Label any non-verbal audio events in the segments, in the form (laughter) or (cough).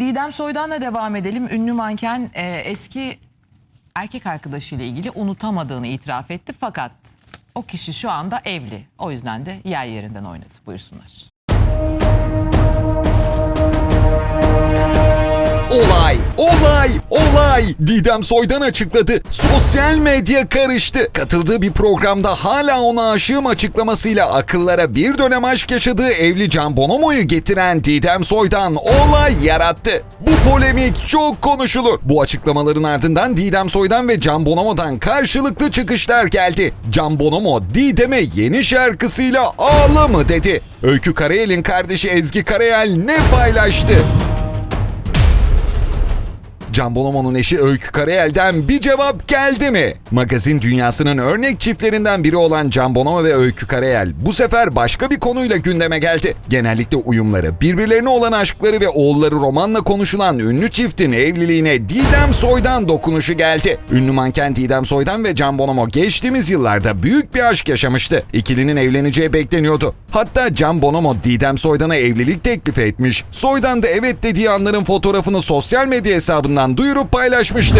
Didem Soydan'la devam edelim. Ünlü manken e, eski erkek arkadaşıyla ilgili unutamadığını itiraf etti. Fakat o kişi şu anda evli. O yüzden de yer yerinden oynadı. Buyursunlar. Olay, olay, olay. Didem Soydan açıkladı. Sosyal medya karıştı. Katıldığı bir programda hala ona aşığım açıklamasıyla akıllara bir dönem aşk yaşadığı evli Can Bonomo'yu getiren Didem Soydan olay yarattı. Bu polemik çok konuşulur. Bu açıklamaların ardından Didem Soydan ve Can Bonomo'dan karşılıklı çıkışlar geldi. Can Bonomo Didem'e yeni şarkısıyla ağla mı dedi. Öykü Karayel'in kardeşi Ezgi Karayel ne paylaştı? Can Bonomo'nun eşi Öykü Karayel'den bir cevap geldi mi? Magazin dünyasının örnek çiftlerinden biri olan Can Bonomo ve Öykü Karayel bu sefer başka bir konuyla gündeme geldi. Genellikle uyumları, birbirlerine olan aşkları ve oğulları romanla konuşulan ünlü çiftin evliliğine Didem Soydan dokunuşu geldi. Ünlü manken Didem Soydan ve Can Bonomo geçtiğimiz yıllarda büyük bir aşk yaşamıştı. İkilinin evleneceği bekleniyordu. Hatta Can Bonomo Didem Soydan'a evlilik teklifi etmiş. Soydan da evet dediği anların fotoğrafını sosyal medya hesabından duyurup paylaşmıştı.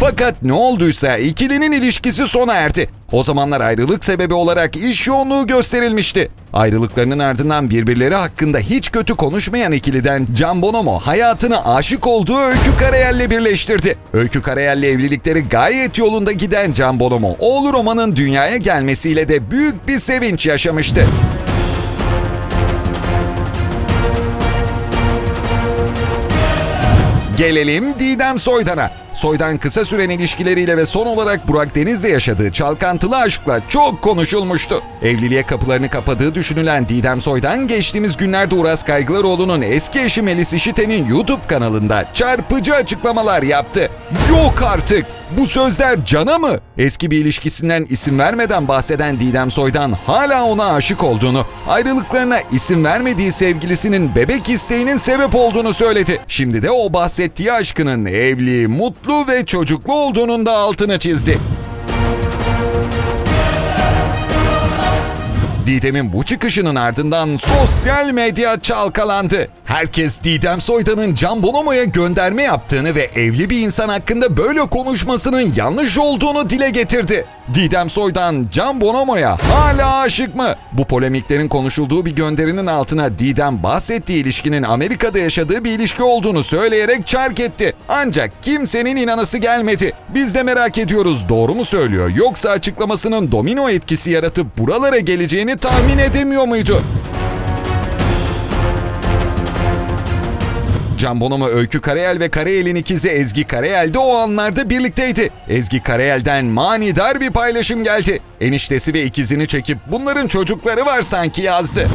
Fakat ne olduysa ikilinin ilişkisi sona erdi. O zamanlar ayrılık sebebi olarak iş yoğunluğu gösterilmişti. Ayrılıklarının ardından birbirleri hakkında hiç kötü konuşmayan ikiliden Can Bonomo hayatını aşık olduğu Öykü Karayel'le birleştirdi. Öykü Karayel'le evlilikleri gayet yolunda giden Can Bonomo, oğlu Roman'ın dünyaya gelmesiyle de büyük bir sevinç yaşamıştı. Gelelim Didem Soydan'a. Soydan kısa süren ilişkileriyle ve son olarak Burak Deniz'le yaşadığı çalkantılı aşkla çok konuşulmuştu. Evliliğe kapılarını kapadığı düşünülen Didem Soydan geçtiğimiz günlerde Uras Kaygılaroğlu'nun eski eşi Melis İşiten'in YouTube kanalında çarpıcı açıklamalar yaptı. Yok artık! Bu sözler cana mı? Eski bir ilişkisinden isim vermeden bahseden Didem Soydan hala ona aşık olduğunu, ayrılıklarına isim vermediği sevgilisinin bebek isteğinin sebep olduğunu söyledi. Şimdi de o bahsettiği aşkının evli, mutlu ve çocuklu olduğunun da altını çizdi. Didem'in bu çıkışının ardından sosyal medya çalkalandı. Herkes Didem Soydan'ın Can Bonomo'ya gönderme yaptığını ve evli bir insan hakkında böyle konuşmasının yanlış olduğunu dile getirdi. Didem Soydan Can Bonomo'ya hala aşık mı? Bu polemiklerin konuşulduğu bir gönderinin altına Didem bahsettiği ilişkinin Amerika'da yaşadığı bir ilişki olduğunu söyleyerek çark etti. Ancak kimsenin inanası gelmedi. Biz de merak ediyoruz doğru mu söylüyor yoksa açıklamasının domino etkisi yaratıp buralara geleceğini tahmin edemiyor muydu? Can Bonomo Öykü Karayel ve Karayel'in ikizi Ezgi Karayel de o anlarda birlikteydi. Ezgi Karayel'den manidar bir paylaşım geldi. Eniştesi ve ikizini çekip bunların çocukları var sanki yazdı.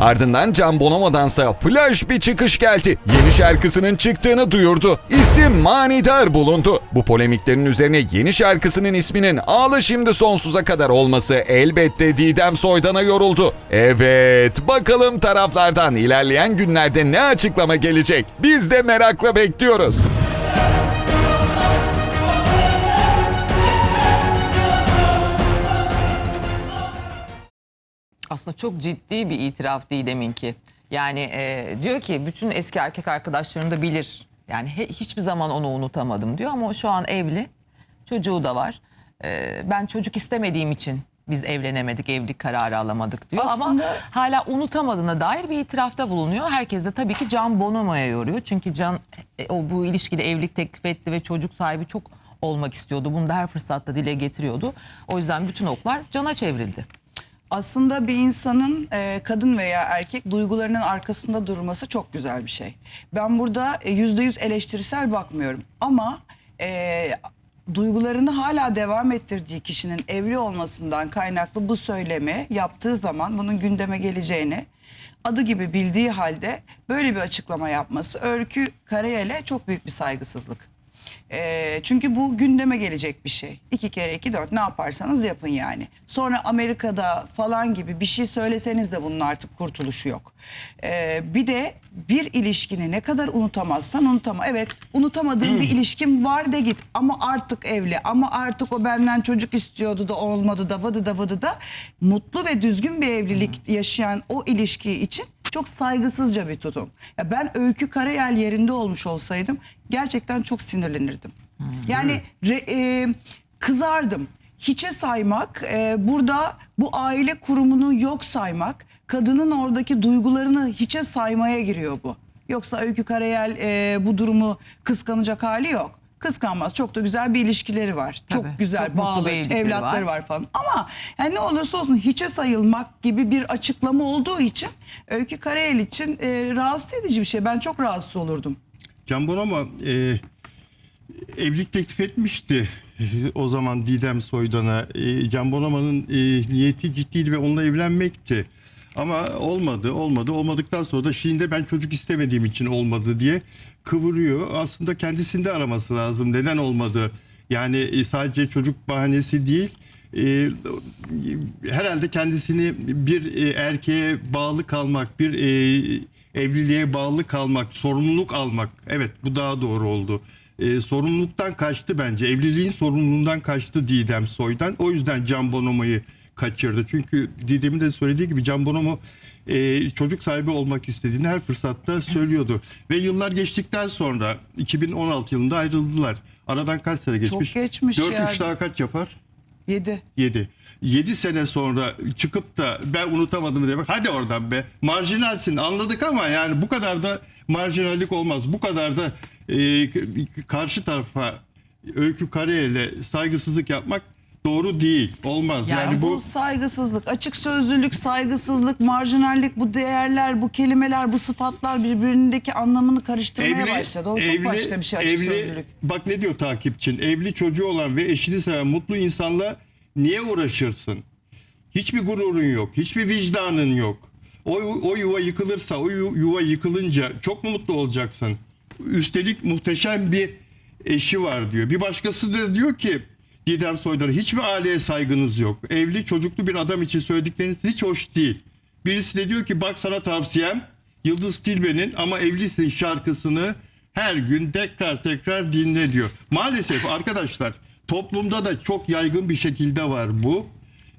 Ardından Can Bonomo'dansa flash bir çıkış geldi. Yeni şarkısının çıktığını duyurdu. İsim manidar bulundu. Bu polemiklerin üzerine yeni şarkısının isminin Ağla Şimdi Sonsuza Kadar olması elbette Didem Soydan'a yoruldu. Evet, bakalım taraflardan ilerleyen günlerde ne açıklama gelecek? Biz de merakla bekliyoruz. Aslında çok ciddi bir itiraf Didem'inki. Yani e, diyor ki bütün eski erkek arkadaşlarım da bilir. Yani he- hiçbir zaman onu unutamadım diyor ama şu an evli. Çocuğu da var. E, ben çocuk istemediğim için biz evlenemedik, evlilik kararı alamadık diyor. Ama Aslında- hala unutamadığına dair bir itirafta bulunuyor. Herkes de tabii ki Can Bonomo'ya yoruyor. Çünkü Can e, o bu ilişkide evlilik teklif etti ve çocuk sahibi çok olmak istiyordu. Bunu da her fırsatta dile getiriyordu. O yüzden bütün oklar Can'a çevrildi. Aslında bir insanın e, kadın veya erkek duygularının arkasında durması çok güzel bir şey. Ben burada e, yüzde yüz eleştirisel bakmıyorum ama e, duygularını hala devam ettirdiği kişinin evli olmasından kaynaklı bu söylemi yaptığı zaman bunun gündeme geleceğini adı gibi bildiği halde böyle bir açıklama yapması Öykü Karayel'e çok büyük bir saygısızlık. E, çünkü bu gündeme gelecek bir şey. İki kere iki dört ne yaparsanız yapın yani. Sonra Amerika'da falan gibi bir şey söyleseniz de bunun artık kurtuluşu yok. E, bir de bir ilişkini ne kadar unutamazsan unutama. Evet unutamadığın bir ilişkim var de git ama artık evli ama artık o benden çocuk istiyordu da olmadı da vıdı da vıdı da mutlu ve düzgün bir evlilik yaşayan o ilişki için çok saygısızca bir tutum. Ya ben Öykü Karayel yerinde olmuş olsaydım gerçekten çok sinirlenirdim. Yani re- e, kızardım. Hiçe saymak, e, burada bu aile kurumunu yok saymak, kadının oradaki duygularını hiçe saymaya giriyor bu. Yoksa Öykü Karayel e, bu durumu kıskanacak hali yok. Kıskanmaz. Çok da güzel bir ilişkileri var. Tabii, Çok güzel, çok bağlı, evlatları var. var falan. Ama yani ne olursa olsun hiçe sayılmak gibi bir açıklama olduğu için Öykü Karayel için e, rahatsız edici bir şey. Ben çok rahatsız olurdum. Can Bonomo e, evlilik teklif etmişti (laughs) o zaman Didem Soydan'a. E, Can Bonomo'nun e, niyeti ciddiydi ve onunla evlenmekti. Ama olmadı, olmadı. Olmadıktan sonra da şimdi ben çocuk istemediğim için olmadı diye kıvırıyor. Aslında kendisinde araması lazım. Neden olmadı? Yani e, sadece çocuk bahanesi değil. E, herhalde kendisini bir e, erkeğe bağlı kalmak, bir evliliğe bağlı kalmak, sorumluluk almak. Evet bu daha doğru oldu. E, sorumluluktan kaçtı bence. Evliliğin sorumluluğundan kaçtı Didem Soy'dan. O yüzden Can Bonomo'yu kaçırdı. Çünkü Didem'in de söylediği gibi Can Bonomo e, çocuk sahibi olmak istediğini her fırsatta söylüyordu. Ve yıllar geçtikten sonra 2016 yılında ayrıldılar. Aradan kaç sene geçmiş? geçmiş 4 ya. 3 daha kaç yapar? Yedi. 7. 7 sene sonra çıkıp da ben unutamadım demek. Hadi oradan be. Marjinalsin anladık ama yani bu kadar da marjinallik olmaz. Bu kadar da e, karşı tarafa Öykü Karayel'e saygısızlık yapmak doğru değil. Olmaz. Yani, Yani, bu, bu saygısızlık, açık sözlülük, saygısızlık, marjinallik bu değerler, bu kelimeler, bu sıfatlar birbirindeki anlamını karıştırmaya başladı. O çok başka bir şey açık evli- sözlülük. Bak ne diyor takipçin? Evli çocuğu olan ve eşini seven mutlu insanla niye uğraşırsın? Hiçbir gururun yok. Hiçbir vicdanın yok. O, o yuva yıkılırsa, o yu- yuva yıkılınca çok mu mutlu olacaksın? Üstelik muhteşem bir eşi var diyor. Bir başkası da diyor ki Didem Soydar'a hiçbir aileye saygınız yok. Evli çocuklu bir adam için söyledikleriniz hiç hoş değil. Birisi de diyor ki bak sana tavsiyem Yıldız Tilbe'nin ama evlisin şarkısını her gün tekrar tekrar dinle diyor. Maalesef arkadaşlar toplumda da çok yaygın bir şekilde var bu.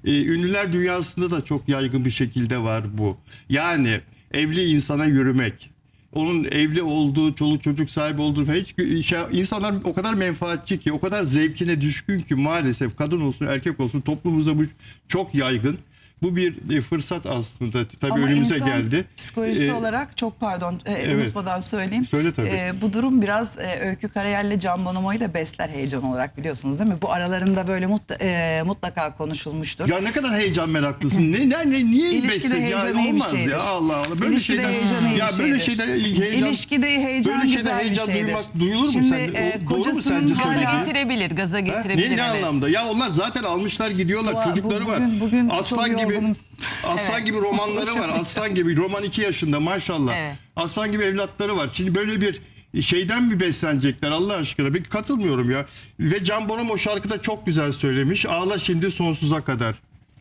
Ee, ünlüler dünyasında da çok yaygın bir şekilde var bu. Yani evli insana yürümek, onun evli olduğu, çoluk çocuk sahibi olduğu falan hiç şey, insanlar o kadar menfaatçi ki, o kadar zevkine düşkün ki maalesef kadın olsun erkek olsun toplumumuzda bu çok yaygın. Bu bir e, fırsat aslında tabii Ama önümüze insan geldi. psikolojisi Ee, olarak çok pardon e, evet. unutmadan söyleyeyim. Söyle tabii. E, bu durum biraz e, Öykü Karayel'le Can Bonomo'yu da besler heyecan olarak biliyorsunuz değil mi? Bu aralarında böyle mutla, e, mutlaka konuşulmuştur. Ya ne kadar heyecan meraklısın. Ne ne ne niye İlişkide besledin? heyecan ya, iyi bir şeydir. ya Allah Allah. Böyle İlişkide şeyden heyecan iyi bir ya böyle şeydir. şeyden heyecan İlişkide heyecan böyle güzel bir heyecan şeydir. duymak duyulur mu Şimdi, sen? e, O- doğru mu sence hala- getirebilir, gaza Ha? getirebilir. Ne, ne evet. anlamda? Ya onlar zaten almışlar gidiyorlar. Doğa, Çocukları bu- var. bugün- bugün çok aslan gibi yorgunum. aslan Evet. gibi romanları var. Aslan gibi roman 2 yaşında maşallah. Evet. Aslan gibi evlatları var. Şimdi böyle bir şeyden mi beslenecekler Allah aşkına? Bir katılmıyorum ya. Ve Can Bonomo şarkıda çok güzel söylemiş. Ağla şimdi sonsuza kadar.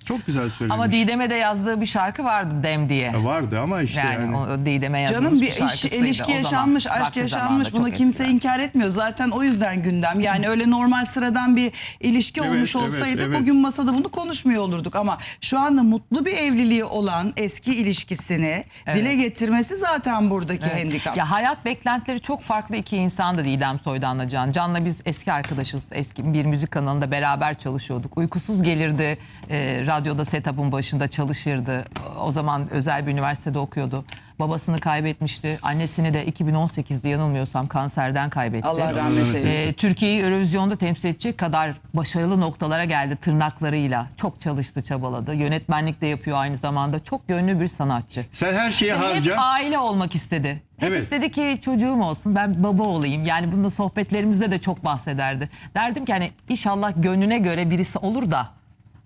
Çok güzel söylemiş. Ama Didem'e de yazdığı bir şarkı vardı Dem diye. Ya vardı ama işte Yani, yani. o Didem'e yazılmış Canım bir iş, şarkısıydı. ilişki O zaman, yaşanmış, aşk vakti yaşanmış. zamanında Bunu çok kimse eskiden. inkar etmiyor. Zaten o yüzden gündem. Yani (laughs) öyle normal sıradan bir ilişki Evet, olmuş evet, olsaydı evet. bugün masada bunu konuşmuyor olurduk. Ama şu anda mutlu bir evliliği olan eski ilişkisini dile getirmesi zaten buradaki handikap. Ya hayat beklentileri çok farklı iki insandı Didem Soydan'la Can. Can'la biz eski arkadaşız. Eski bir müzik kanalında beraber çalışıyorduk. Uykusuz gelirdi. e, radyoda setup'ın başında çalışırdı. O zaman özel bir üniversitede okuyordu. Babasını kaybetmişti. Annesini de 2018'de yanılmıyorsam kanserden kaybetti. Allah rahmet eylesin. Ee, Türkiye'yi Eurovizyon'da temsil edecek kadar başarılı noktalara geldi tırnaklarıyla. Çok çalıştı, çabaladı. Yönetmenlik de yapıyor aynı zamanda. Çok gönlü bir sanatçı. Sen her şeye Hep harca. aile olmak istedi. Hep Evet. istedi ki çocuğum olsun ben baba olayım. Yani bunda sohbetlerimizde de çok bahsederdi. Derdim ki hani inşallah gönlüne göre birisi olur da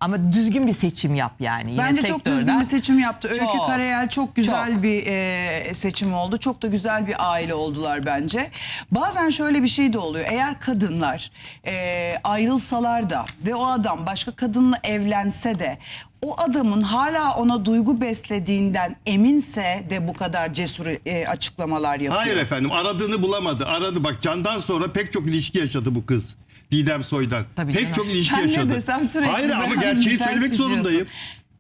Ama düzgün bir seçim yap yani. Yine Bence çok düzgün bir seçim yaptı. Öykü Çok. Karayel çok güzel Çok. bir e, seçim oldu. Çok da güzel bir aile oldular bence. Bazen şöyle bir şey de oluyor. Eğer kadınlar e, ayrılsalar da ve o adam başka kadınla evlense de o adamın hala ona duygu beslediğinden eminse de bu kadar cesur e, açıklamalar yapıyor. Hayır efendim aradığını bulamadı. Aradı bak Can'dan sonra pek çok ilişki yaşadı bu kız. Didem Soy'dan. Tabii pek canım. çok ilişki Sen ne yaşadı. desem sürekli Hayır ama ben gerçeği ters söylemek düşüyorsun. zorundayım.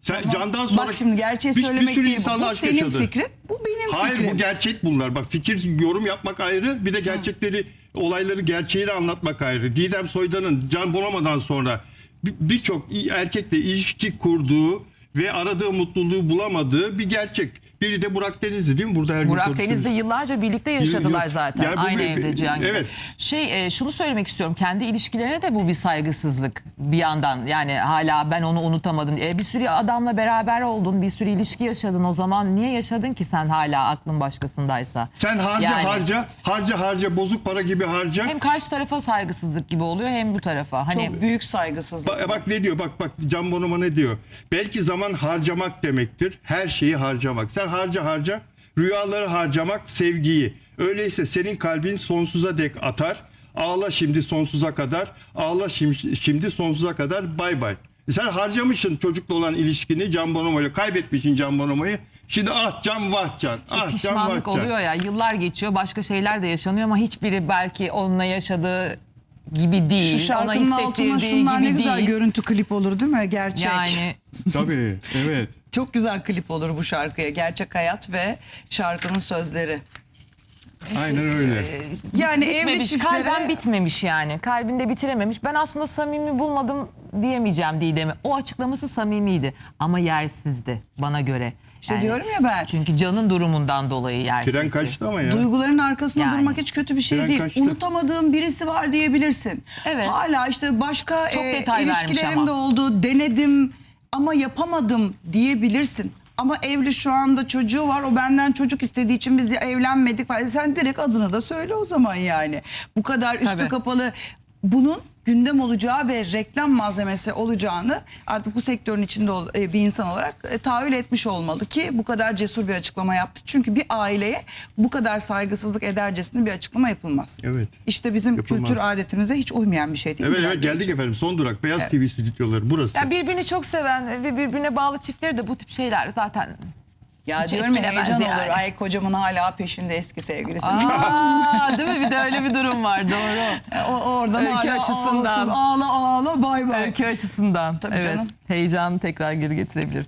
Sen Can'dan sonra Bak şimdi gerçeği bir, bir söylemek sürü değil bu. insanla Bu aşk senin yaşadı. fikrin, bu benim Hayır fikrim. bu gerçek bunlar. Bak fikir yorum yapmak ayrı bir de gerçekleri olayları gerçeğiyle anlatmak ayrı. Didem Soydan'ın Can Bonomo'dan sonra bir- birçok erkekle ilişki kurduğu ve aradığı mutluluğu bulamadığı bir gerçek. Biri de Burak Denizli değil mi? Burada her gün Burak. Deniz'le yıllarca birlikte yaşadılar zaten. yani bu Aynı bir- evde Cihan gibi. evet. Şey e, şunu söylemek istiyorum. Kendi ilişkilerine de bu bir saygısızlık bir yandan. Yani hala ben onu unutamadım. E, bir sürü adamla beraber oldun. Bir sürü ilişki yaşadın. O zaman niye yaşadın ki sen hala aklın başkasındaysa? Sen harca Yani harca harca harca bozuk para gibi harca. Hem karşı tarafa saygısızlık gibi oluyor hem bu tarafa. Hani Çok büyük saygısızlık. Bak, bak ne diyor bak bak Can Bonomo ne diyor. Belki zaman harcamak demektir. Her şeyi harcamak. Sen harca harca. Rüyaları harcamak sevgiyi. Öyleyse senin kalbin sonsuza dek atar. Ağla şimdi sonsuza kadar. Ağla şimdi, şimdi sonsuza kadar. Bay bay. Sen harcamışsın çocukla olan ilişkini Can Bonomo'yla. Kaybetmişsin Can Bonomo'yu. Şimdi ah can vah can. Ah can vah pişmanlık can. oluyor ya. Yıllar geçiyor. Başka şeyler de yaşanıyor ama hiçbiri belki onunla yaşadığı gibi değil. Şu ona şarkının altına hissettirdiği şunlar gibi ne güzel değil. görüntü klip olur değil mi? Gerçek. Yani Tabii evet. Çok güzel klip olur bu şarkıya. Gerçek hayat ve şarkının sözleri. Aynen öyle. Yani evli bitmemiş. çiftlere... Kalben bitmemiş yani. Kalbinde bitirememiş. Ben aslında samimi bulmadım diyemeyeceğim Didem'e. O açıklaması samimiydi ama yersizdi bana göre. İşte diyorum ya ben. Çünkü canın durumundan dolayı yersizdi. Tren kaçtı ama ya. Duyguların arkasında Yani. durmak hiç kötü bir şey Tren değil. kaçtı. Unutamadığım birisi var diyebilirsin. Evet. Hala işte başka Çok e, detay vermiş ilişkilerim ama. de oldu. Denedim ama yapamadım diyebilirsin. Ama evli şu anda çocuğu var. O benden çocuk istediği için biz evlenmedik falan. Sen direkt adını da söyle o zaman yani. Bu kadar üstü Tabii. kapalı bunun gündem olacağı ve reklam malzemesi olacağını artık bu sektörün içinde e, bir insan olarak e, tahayyül etmiş olmalı ki bu kadar cesur bir açıklama yaptı. Çünkü bir aileye bu kadar saygısızlık edercesine bir açıklama yapılmaz. Evet. İşte bizim Yapılmaz. kültür adetimize hiç uymayan bir şey değil mi? Evet evet Bilal geldik Beyciğim? efendim. Son durak Beyaz TV stüdyoları burası. Ya birbirini çok seven ve birbirine bağlı çiftleri de bu tip şeyler zaten Ya Hiç diyorum ya heyecan yani. olur. Ay kocamın hala peşinde eski sevgilisi. Aa, değil mi? Bir de öyle bir durum var. Doğru. o, oradan Öykü hala açısından. ağlasın, ağla ağla bay bay. Öykü açısından. Tabii evet. canım. Heyecanı tekrar geri getirebilir.